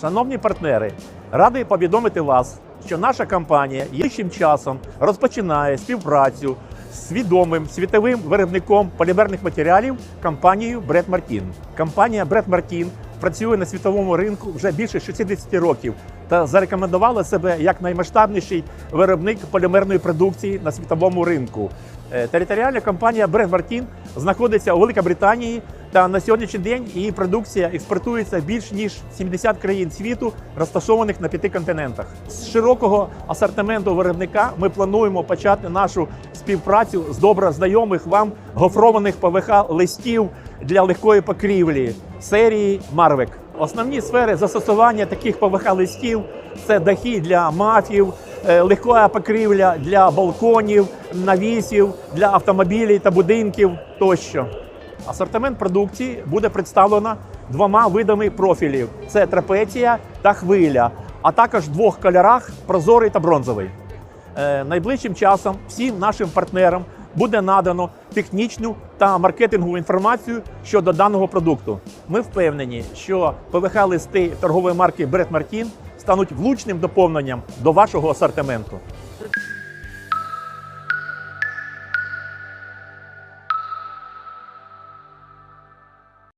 Шановні партнери, радий повідомити вас, що наша компанія іншим часом розпочинає співпрацю з відомим світовим виробником полімерних матеріалів компанією Бред Мартін. Компанія Бред Мартін працює на світовому ринку вже більше 60 років та зарекомендувала себе як наймасштабніший виробник полімерної продукції на світовому ринку. Е, Територіальна компанія Бред Мартін знаходиться у Великобританії та на сьогоднішній день її продукція експортується більш ніж 70 країн світу, розташованих на п'яти континентах. З широкого асортименту виробника ми плануємо почати нашу співпрацю з добре знайомих вам гофрованих ПВХ листів для легкої покрівлі серії Марвек. Основні сфери застосування таких ПВХ листів це дахи для мафів, е, легка покрівля для балконів, навісів, для автомобілів та будинків тощо. Асортимент продукції буде представлено двома видами профілів: це трапеція та хвиля, а також двох кольорах прозорий та бронзовий. Е, Найближчим часом всім нашим партнерам буде надано технічну та маркетингову інформацію щодо даного продукту. Ми впевнені, що ПВХ-листи торгової марки Бред Мартін стануть влучним доповненням до вашого асортименту.